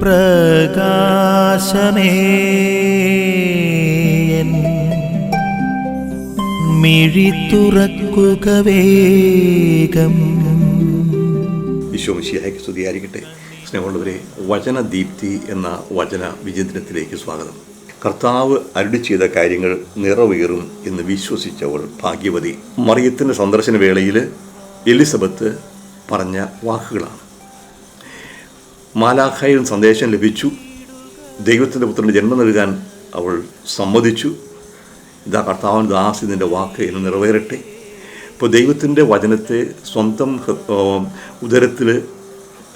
പ്രകാശമേ. മിഴി തുറക്കുക വേഗം. ഈശോമിശിയായ്ക്ക് സ്തുതിയായിരിക്കട്ടെ. സ്നേഹമുള്ളവരെ വചനദീപ്തി എന്ന വചന വിചിന്തനത്തിലേക്ക് സ്വാഗതം. കർത്താവ് അരുടി ചെയ്ത കാര്യങ്ങൾ നിറവേറും എന്ന് വിശ്വസിച്ചവൾ ഭാഗ്യവതി. മറിയത്തിന്റെ സന്ദർശന വേളയിൽ എലിസബത്ത് പറഞ്ഞ വാക്കുകളാണ്. മാലാഖയിൽ സന്ദേശം ലഭിച്ചു. ദൈവത്തിന്റെ പുത്രന് ജന്മം നൽകാൻ അവൾ സമ്മതിച്ചു. ഇതാ കർത്താവൻ ദാസ് ഇതിന്റെ വാക്ക് എന്ന് നിറവേറട്ടെ. ഇപ്പോൾ ദൈവത്തിന്റെ വചനത്തെ സ്വന്തം ഉദരത്തിൽ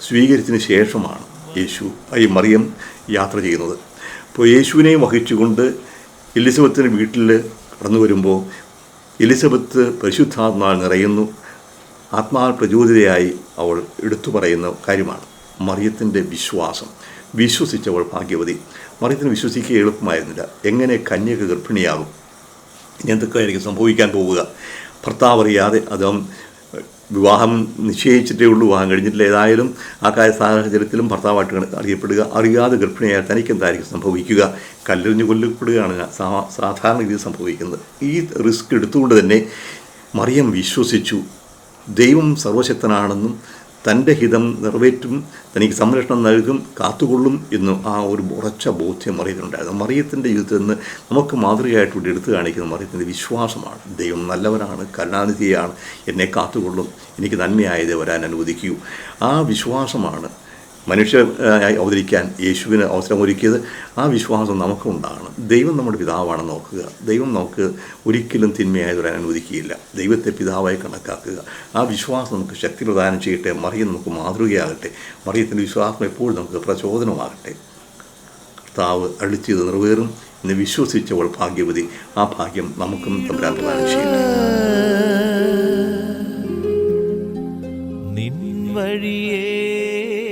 സ്വീകരിച്ചതിന് ശേഷമാണ് യേശു ഈ മറിയം യാത്ര ചെയ്യുന്നത്. ഇപ്പോൾ യേശുവിനെ വഹിച്ചുകൊണ്ട് എലിസബത്തിന്റെ വീട്ടിൽ കടന്നു വരുമ്പോൾ എലിസബത്ത് പരിശുദ്ധാത്മാവ് നിറയുന്നു. ആത്മാവ് പ്രചോദിതയായി അവൾ എടുത്തു പറയുന്ന കാര്യമാണ്. മറിയത്തിന്റെ വിശ്വാസം. വിശ്വസിച്ചവൾ ഭാഗ്യവതി. മറിയത്തിന് വിശ്വസിക്കുക എളുപ്പമായിരുന്നില്ല. എങ്ങനെ കന്യക ഗർഭിണിയാകും? ഇനി എന്തൊക്കെയായിരിക്കും സംഭവിക്കാൻ പോവുക? ഭർത്താവ് അറിയാതെ അദ്ദേഹം വിവാഹം നിശ്ചയിച്ചിട്ടേ ഉള്ളൂ. വിവാഹം കഴിഞ്ഞിട്ടില്ല. ഏതായാലും ആ കാര്യ സാഹചര്യത്തിലും ഭർത്താവായിട്ട് അറിയപ്പെടുക. അറിയാതെ ഗർഭിണിയായാൽ തനിക്ക് എന്തായിരിക്കും സംഭവിക്കുക? കല്ലെറിഞ്ഞ് കൊല്ലപ്പെടുകയാണ് സാധാരണ രീതിയിൽ സംഭവിക്കുന്നത്. ഈ റിസ്ക് എടുത്തുകൊണ്ട് തന്നെ മറിയം വിശ്വസിച്ചു. ദൈവം സർവശക്തനാണെന്നും തന്റെ ഹിതം നിറവേറ്റും തനിക്ക് സംരക്ഷണം നൽകും കാത്തുകൊള്ളും എന്ന് ആ ഒരു ഉറച്ച ബോധ്യം മറിയത്തിനുണ്ടായിരുന്നു മറിയത്തിന്റെ ജീവിതത്തിൽ നിന്ന് നമുക്ക് മാതൃകയായിട്ട് ഇവിടെ എടുത്തു കാണിക്കുന്ന മറിയത്തിന്റെ വിശ്വാസമാണ്. ദൈവം നല്ലവനാണ് കരുണാനിധിയാണ് എന്നെ കാത്തുകൊള്ളും എനിക്ക് നന്മയായത് വരാൻ അനുവദിക്കൂ. ആ വിശ്വാസമാണ് മനുഷ്യരായി അവതരിക്കാൻ യേശുവിന് അവസരം ഒരുക്കിയത് ആ വിശ്വാസം നമുക്കും ഉണ്ടാകണം ദൈവം നമ്മുടെ പിതാവാണെന്ന് നോക്കുക. ദൈവം നമുക്ക് ഒരിക്കലും തിന്മയായി വരാൻ അനുവദിക്കുകയില്ല. ദൈവത്തെ പിതാവായി കണക്കാക്കുക. ആ വിശ്വാസം നമുക്ക് ശക്തി പ്രദാനം ചെയ്യട്ടെ. മറിയം നമുക്ക് മാതൃകയാകട്ടെ. മറിയത്തിന്റെ വിശ്വാസം എപ്പോഴും നമുക്ക് പ്രചോദനമാകട്ടെ. കർത്താവ് അടിച്ചത് നിറവേറും എന്ന് വിശ്വസിച്ചവൾ ഭാഗ്യവതി. ആ ഭാഗ്യം നമുക്കും തമ്പരാൻ പ്രദാനം ചെയ്യട്ടെ. നിൻ വഴിയേ